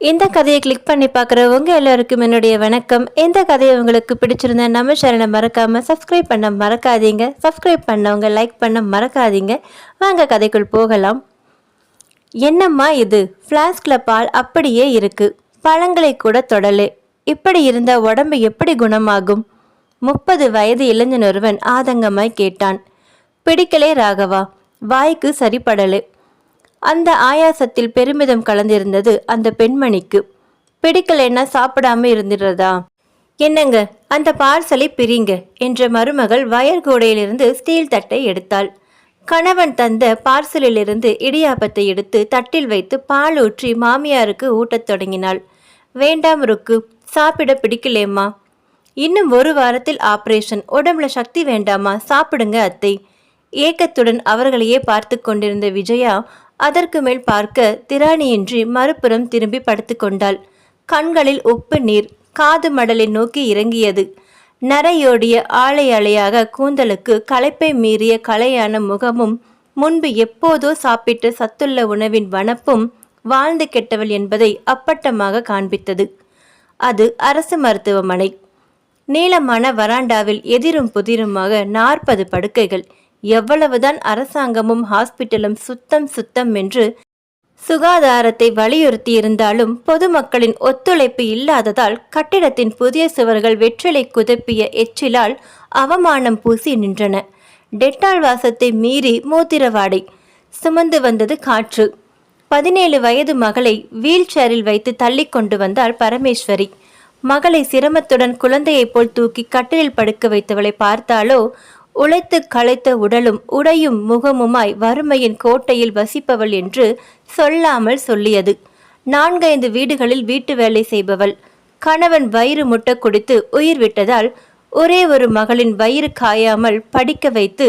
இந்த கதையை கிளிக் பண்ணி பார்க்குறவங்க எல்லாருக்கும் என்னுடைய வணக்கம். இந்த கதையை உங்களுக்கு பிடிச்சிருந்தா நம்ம சேனலை மறக்காமல் சப்ஸ்கிரைப் பண்ண மறக்காதீங்க. சப்ஸ்கிரைப் பண்ணவங்க லைக் பண்ண மறக்காதீங்க. வாங்க கதைக்குள் போகலாம். என்னம்மா இது? ஃப்ளாஸ்கில் பால் அப்படியே இருக்குது பழங்களை கூட தொடலே. இப்படி இருந்தால் உடம்பு எப்படி குணமாகும்? முப்பது வயது இளைஞன் ஒருவன் ஆதங்கமாய் கேட்டான். பிடிக்கலே ராகவா. வாய்க்கு சரிப்படலே. அந்த ஆயாசத்தில் பெருமிதம் கலந்திருந்தது அந்த பெண்மணிக்கு. பிடிக்கலைன்னா சாப்பிடாம இருந்துடுறதா? என்னங்க? அந்த பார்சலை பிரிங்க என்ற மருமகள் வயர்கூடையிலிருந்து ஸ்டீல் தட்டை எடுத்தாள். கணவன் தந்த பார்சலிலிருந்து இடியாப்பத்தை எடுத்து தட்டில் வைத்து பால் ஊற்றி மாமியாருக்கு ஊட்டத் தொடங்கினாள். வேண்டாம் ருக்கு சாப்பிட பிடிக்கலேம்மா. இன்னும் ஒரு வாரத்தில் ஆபரேஷன். உடம்புல சக்தி வேண்டாமா? சாப்பிடுங்க அத்தை. ஏக்கத்துடன் அவர்களையே பார்த்து கொண்டிருந்த விஜயா அதற்கு மேல் பார்க்க திராணியின்றி மறுபுறம் திரும்பி படுத்துக்கொண்டாள் கண்களில் உப்பு நீர் காது மடலை நோக்கி இறங்கியது. நரையோடிய ஆலை அலையாக கூந்தலுக்கு களைப்பை மீறிய கலையான முகமும் முன்பு எப்போதோ சாப்பிட்ட சத்துள்ள உணவின் வனப்பும் வாழ்ந்து கெட்டவள் என்பதை அப்பட்டமாக காண்பித்தது. அது அரசு மருத்துவமனை. நீளமான வராண்டாவில் எதிரும் புதிருமாக நாற்பது படுக்கைகள் எவ்வளவுதான் அரசாங்கமும் ஹாஸ்பிட்டலும் சுத்தம் சுத்தம் என்று சுகாதாரத்தை வலியுறுத்தி இருந்தாலும் பொதுமக்களின் ஒத்துழைப்பு இல்லாததால் கட்டிடத்தின் புதிய சுவர்கள் வெற்றிலை குதப்பிய எச்சிலால் அவமானம் பூசி நின்றன. டெட்டால் வாசத்தை மீறி மூத்திரவாடை. சுமந்து வந்தது காற்று. பதினேழு வயது மகளை வீல் சேரில் வைத்து தள்ளி கொண்டு வந்தாள் பரமேஸ்வரி. மகளை சிரமத்துடன் குழந்தையைப் போல் தூக்கி கட்டிலில் படுக்க வைத்தவளை பார்த்தாலோ உழைத்து களைத்த உடலும் உடையும் முகமுமாய் வறுமையின் கோட்டையில் வசிப்பவள் என்று சொல்லாமல் சொல்லியது. நான்கைந்து வீடுகளில் வீட்டு வேலை செய்பவள். கணவன் வயிறு முட்ட குடித்து உயிர் விட்டதால் ஒரே ஒரு மகளின் வயிறு காயாமல் படிக்க வைத்து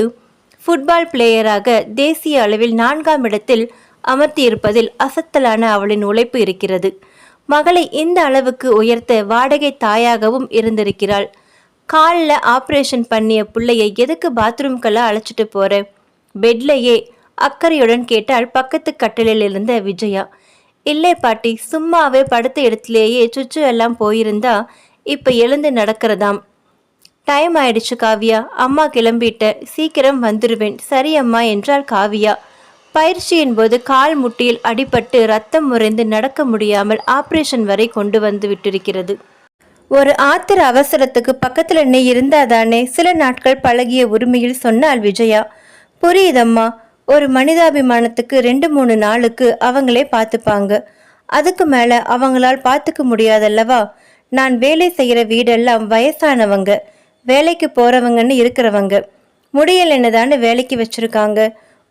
ஃபுட்பால் பிளேயராக தேசிய அளவில் நான்காம் இடத்தில் அமர்த்தியிருப்பதில் அசத்தலான அவளின் உழைப்பு இருக்கிறது. மகளை இந்த அளவுக்கு உயர்த்த வாடகை தாயாகவும் இருந்திருக்கிறாள். காலில் ஆப்ரேஷன் பண்ணிய பிள்ளையை எதுக்கு பாத்ரூம்கெல்லாம் அழைச்சிட்டு போற? பெட்லையே அக்கறையுடன் கேட்டால் பக்கத்து கட்டிலில் இருந்த விஜயா. இல்லை பாட்டி சும்மாவே படுத்த இடத்துலேயே சுச்சு எல்லாம் போயிருந்தா இப்போ எழுந்து நடக்கிறதாம். டைம் ஆயிடுச்சு காவியா. அம்மா கிளம்பிட்ட. சீக்கிரம் வந்துடுவேன் சரி அம்மா என்றாள் காவியா. பயிற்சியின் போது கால் முட்டியில் அடிபட்டு ரத்தம் முறைந்து நடக்க முடியாமல் ஆபரேஷன் வரை கொண்டு வந்து விட்டிருக்கிறது. ஒரு ஆத்திர அவசரத்துக்கு பக்கத்துல நீ இருந்தாதானே சில நாட்கள் பழகிய உரிமையில் சொன்னாள் விஜயா. புரியுதம்மா. ஒரு மனிதாபிமானத்துக்கு ரெண்டு மூணு நாளுக்கு அவங்களே பார்த்துப்பாங்க அதுக்கு மேல அவங்களால் பார்த்துக்க முடியாதல்லவா. நான் வேலை செய்யற வீடெல்லாம் வயசானவங்க வேலைக்கு போறவங்கன்னு இருக்கிறவங்க. முடியலன்னு தானே வேலைக்கு வச்சிருக்காங்க.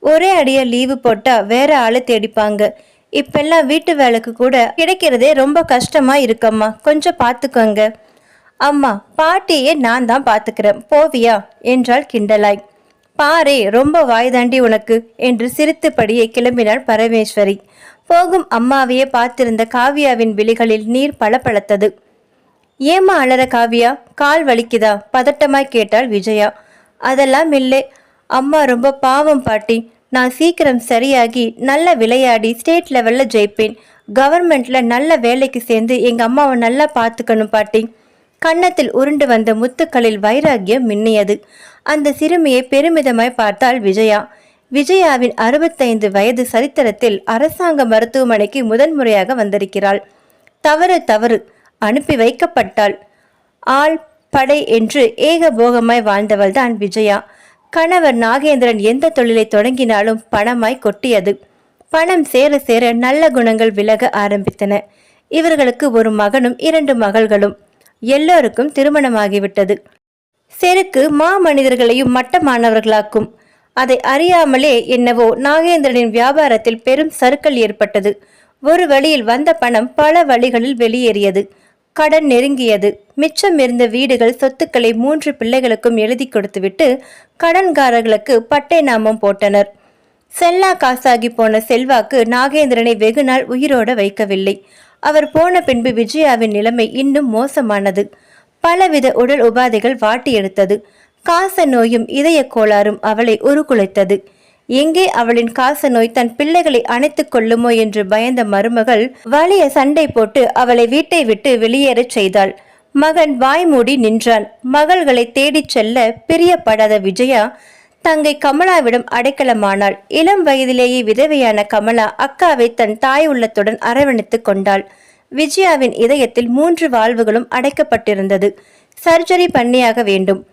ஒரே அடியா லீவு போட்டா வேற ஆளு தேடிப்பாங்க. இப்பெல்லாம் வீட்டு வேலைக்கு கூட கிடைக்கிறதே ரொம்ப கஷ்டமா இருக்கம்மா. கொஞ்சம் பார்த்துக்கோங்க அம்மா பாட்டியே நான் தான் பார்த்துக்கிறேன் போவியா? என்றாள் கிண்டலாய். பாரே ரொம்ப வாய்தாண்டி உனக்கு என்று சிரித்தபடியே கிளம்பினாள் பரமேஸ்வரி. போகும் அம்மாவையே பார்த்திருந்த காவியாவின் விழிகளில் நீர் பளபளத்தது. ஏமா அலற காவியா? கால் வலிக்குதா? பதட்டமாய் கேட்டாள் விஜயா. அதெல்லாம் இல்லை. அம்மா ரொம்ப பாவம் பாட்டி. நான் சீக்கிரம் சரியாகி நல்ல விளையாடி ஸ்டேட் லெவலில் ஜெயிப்பேன். கவர்மெண்ட்டில் நல்ல வேலைக்கு சேர்ந்து எங்கள் அம்மாவை நல்லா பார்த்துக்கணும் பாட்டி. கன்னத்தில் உருண்டு வந்த முத்துக்களில் வைராகியம் மின்னியது. அந்த சிறுமியை பெருமிதமாய் பார்த்தாள் விஜயா. விஜயாவின் அறுபத்தைந்து வயது சரித்திரத்தில் அரசாங்க மருத்துவமனைக்கு முதன்முறையாக வந்திருக்கிறாள். தவறு தவறு அனுப்பி வைக்கப்பட்டாள். ஆள் படை என்று ஏகபோகமாய் வாழ்ந்தவள்தான் விஜயா. கணவர் நாகேந்திரன் எந்த தொழிலை தொடங்கினாலும் பணமாய் கொட்டியது. பணம் சேர சேர நல்ல குணங்கள் விலக ஆரம்பித்தன. இவர்களுக்கு ஒரு மகனும் இரண்டு மகள்களும். எல்லோருக்கும் திருமணமாகிவிட்டது. செருக்கு மா மனிதர்களையும் மட்டமானவர்களாக்கும். அதை அறியாமலே என்னவோ நாகேந்திரனின் வியாபாரத்தில் பெரும் சறுக்கல் ஏற்பட்டது. ஒரு வழியில் வந்த பணம் பல வழிகளில் வெளியேறியது. கடன் நெருங்கியது. மிச்சம் இருந்த வீடுகள் சொத்துக்களை மூன்று பிள்ளைகளுக்கும் எழுதி கொடுத்துவிட்டு கடன்காரர்களுக்கு பட்டை நாமம் போட்டனர். செல்லா காசாகி போன செல்வாக்கு நாகேந்திரனை வெகு நாள் உயிரோட வைக்கவில்லை. அவர் போன பின்பு விஜயாவின் நிலைமை இன்னும் மோசமானது. பலவித உடல் உபாதைகள் வாட்டி எடுத்தது. காச நோயும் இதய கோளாறும் அவளை உருக்குலைத்தது. எங்கே அவளின் காச நோய் தன் பிள்ளைகளை அணைத்துக் கொள்ளுமோ என்று பயந்த மருமகள் வலிய சண்டை போட்டு அவளை வீட்டை விட்டு வெளியேறச் செய்தாள். மகன் வாய் மூடி நின்றான். மகள்களை தேடிச் செல்ல பிரியப்படாத விஜயா தங்கை கமலாவிடம் அடைக்கலமானாள். இளம் வயதிலேயே விதவையான கமலா அக்காவை தன் தாய் உள்ளத்துடன் அரவணைத்துக் கொண்டாள். விஜயாவின் இதயத்தில் மூன்று வாழ்வுகளும் அடைக்கப்பட்டிருந்தது. சர்ஜரி பண்ணியாக வேண்டும்.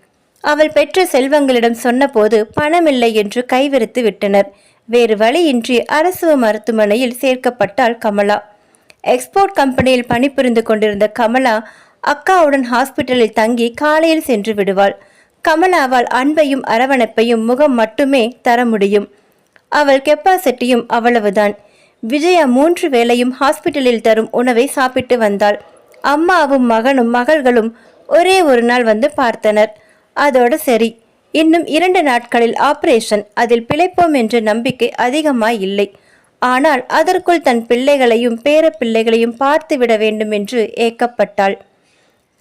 அவள் பெற்ற செல்வங்களிடம் சொன்னபோது பணமில்லை என்று கைவிரித்து விட்டனர். வேறு வழியின்றி அரசு மருத்துவமனையில் சேர்க்கப்பட்டாள் கமலா. எக்ஸ்போர்ட் கம்பெனியில் பணிபுரிந்து கொண்டிருந்த கமலா அக்காவுடன் ஹாஸ்பிட்டலில் தங்கி காலையில் சென்று விடுவாள். கமலாவால் அன்பையும் அரவணைப்பையும் முகம் மட்டுமே தர முடியும். அவள் கெப்பாசிட்டியும் அவ்வளவுதான். விஜயா மூன்று வேளையும் ஹாஸ்பிட்டலில் தரும் உணவை சாப்பிட்டு வந்தாள். அம்மாவும் மகனும் மகள்களும் ஒரே ஒரு நாள் வந்து பார்த்தனர். அதோட சரி. இன்னும் இரண்டு நாட்களில் ஆபரேஷன் அதில் பிழைப்போம் என்ற நம்பிக்கை அதிகமாய் இல்லை. ஆனால் அதற்குள் தன் பிள்ளைகளையும் பேர பிள்ளைகளையும் பார்த்து விட வேண்டும் என்று ஏக்கப்பட்டாள்.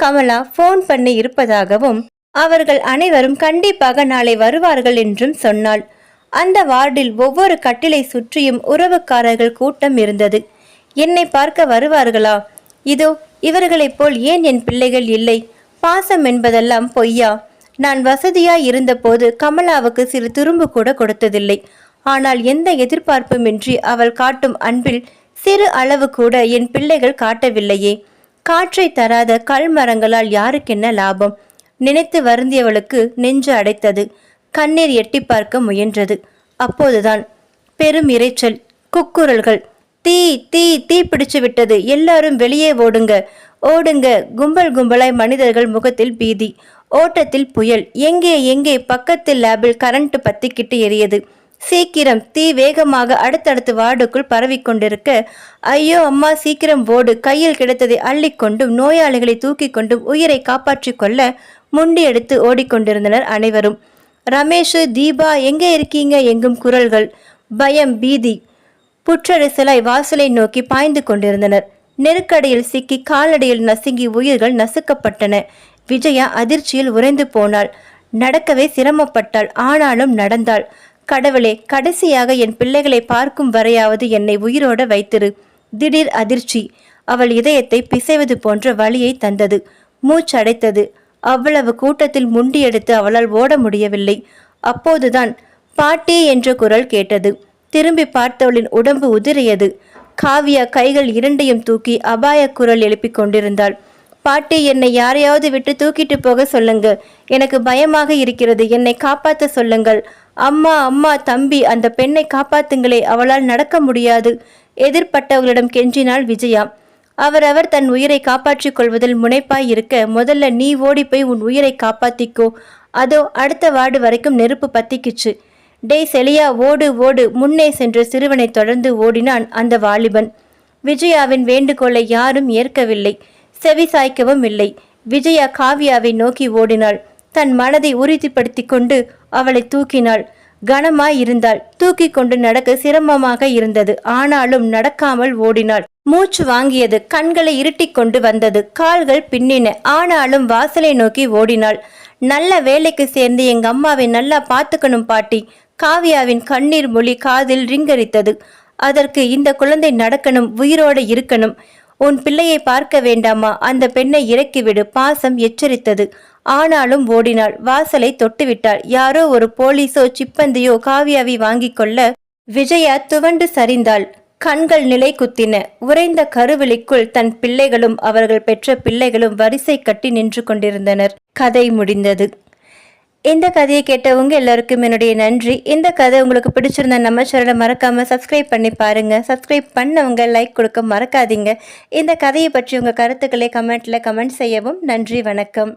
கமலா ஃபோன் பண்ணி இருப்பதாகவும் அவர்கள் அனைவரும் கண்டிப்பாக நாளை வருவார்கள் என்றும் சொன்னாள். அந்த வார்டில் ஒவ்வொரு கட்டிலை சுற்றியும் உறவுக்காரர்கள் கூட்டம் இருந்தது. என்னை பார்க்க வருவார்களா? இதோ இவர்களைப் போல் ஏன் என் பிள்ளைகள் இல்லை? பாசம் என்பதெல்லாம் பொய்யா? நான் வசதியாய் இருந்தபோது கமலாவுக்கு சிறு துரும்பு கூட கொடுத்ததில்லை. ஆனால் எந்த எதிர்பார்ப்புமின்றி அவள் காட்டும் அன்பில் சிறு அளவு கூட என் பிள்ளைகள் காட்டவில்லையே. காற்றை தராத கல் மரங்களால் யாருக்கென்ன லாபம்? நினைத்து வருந்தியவளுக்கு நெஞ்சு அடைத்தது. கண்ணீர் எட்டி பார்க்க முயன்றது. அப்போதுதான் பெரும் இரைச்சல் குக்குரல்கள் தீ தீ தீ பிடிச்சு விட்டது. எல்லாரும் வெளியே ஓடுங்க. ஓடுங்க. கும்பல் கும்பலாய் மனிதர்கள் முகத்தில் பீதி. ஓட்டத்தில் புயல். எங்கே எங்கே? பக்கத்தில் லேபில் கரண்ட் பத்திக்கிட்டு எரியது. சீக்கிரம் தீ வேகமாக அடுத்தடுத்து வார்டுக்குள் பரவிக்கொண்டிருக்க. ஐயோ அம்மா சீக்கிரம் ஓடு. கையில் கிடைத்ததை அள்ளிக்கொண்டும் நோயாளிகளை தூக்கி கொண்டும் உயிரை காப்பாற்றிக் கொள்ள முண்டி எடுத்து ஓடிக்கொண்டிருந்தனர் அனைவரும். ரமேஷ் தீபா எங்கே இருக்கீங்க? எங்கும் குரல்கள். பயம் பீதி. புற்றரிசலாய் வாசலை நோக்கி பாய்ந்து கொண்டிருந்தனர். நெருக்கடியில் சிக்கி காலடியில் நசுங்கி உயிர்கள் நசுக்கப்பட்டன. விஜயா அதிர்ச்சியில் உறைந்து போனாள். நடக்கவே சிரமப்பட்டாள். ஆனாலும் நடந்தாள். கடவுளே கடைசியாக என் பிள்ளைகளை பார்க்கும் வரையாவது என்னை உயிரோட வைத்திரு. திடீர் அதிர்ச்சி. அவள் இதயத்தை பிசைவது போன்ற வழியை தந்தது. மூச்சடைத்தது அவ்வளவு கூட்டத்தில் முண்டியெடுத்து அவளால் ஓட முடியவில்லை. அப்போதுதான் பாட்டி என்ற குரல் கேட்டது. திரும்பி பார்த்தவளின் உடம்பு உதிரியது. காவியா கைகள் இரண்டையும் தூக்கி அபாய குரல் எழுப்பிக் கொண்டிருந்தாள். பாட்டி என்னை யாரையாவது விட்டு தூக்கிட்டு போக சொல்லுங்க எனக்கு பயமாக இருக்கிறது. என்னை காப்பாற்ற சொல்லுங்கள். அம்மா அம்மா தம்பி அந்த பெண்ணை காப்பாத்துங்களே. அவளால் நடக்க முடியாது. எதிர்பட்டவர்களிடம் கெஞ்சினாள் விஜயா. அவரவர் தன் உயிரை காப்பாற்றிக் கொள்வதில் முனைப்பாய் இருக்க முதல்ல நீ ஓடி போய் உன் உயிரை காப்பாத்திக்கோ. அதோ அடுத்த வார்டு வரைக்கும் நெருப்பு பத்திக்குச்சு. டேய் செலியா ஓடு ஓடு. முன்னே சென்ற சிறுவனை தொடர்ந்து ஓடினான் அந்த வாலிபன். விஜயாவின் வேண்டுகோளை யாரும் ஏற்கவில்லை. செவி சாய்க்கவும் இல்லை. விஜயா காவியாவை நோக்கி ஓடினாள். தன் மனதை உறுதிப்படுத்தி கொண்டு அவளை தூக்கினாள். கனமாய் இருந்தாள். தூக்கி கொண்டு நடக்க சிரமமாக இருந்தது. ஆனாலும் நடக்காமல் ஓடினாள். மூச்சு வாங்கியது. கண்களை இருட்டிக் கொண்டு வந்தது. கால்கள் பின்னின. ஆனாலும் வாசலை நோக்கி ஓடினாள். நல்ல வேலைக்கு சேர்ந்து எங்க அம்மாவை நல்லா பார்த்துக்கணும் பாட்டி. காவியாவின் கண்ணீர் மொழி காதில் ரிங்கரித்தது. அதற்கு இந்த குழந்தை நடக்கணும் உயிரோடு இருக்கணும். உன் பிள்ளையை பார்க்க வேண்டாமா? அந்த பெண்ணை இறக்கிவிடு. பாசம் எச்சரித்தது. ஆனாலும் ஓடினாள். வாசலை தொட்டுவிட்டாள். யாரோ ஒரு போலீஸோ சிப்பந்தியோ காவியாவை வாங்கிக் கொள்ள விஜயா துவண்டு சரிந்தாள். கண்கள் நிலை குத்தின. உறைந்த கருவெளிக்குள் தன் பிள்ளைகளும் அவர்கள் பெற்ற பிள்ளைகளும் வரிசை கட்டி நின்று கொண்டிருந்தனர். கதை முடிந்தது. இந்த கதையை கேட்டவங்க எல்லாருக்கும் என்னுடைய நன்றி. இந்த கதை உங்களுக்கு பிடிச்சிருந்தா நம்ம சேனலை மறக்காமல் சப்ஸ்கிரைப் பண்ணி பாருங்கள் சப்ஸ்கிரைப் பண்ணவங்க லைக் கொடுக்க மறக்காதீங்க. இந்த கதையை பற்றி உங்கள் கருத்துக்களை கமெண்ட்டில் கமெண்ட் செய்யவும் நன்றி வணக்கம்.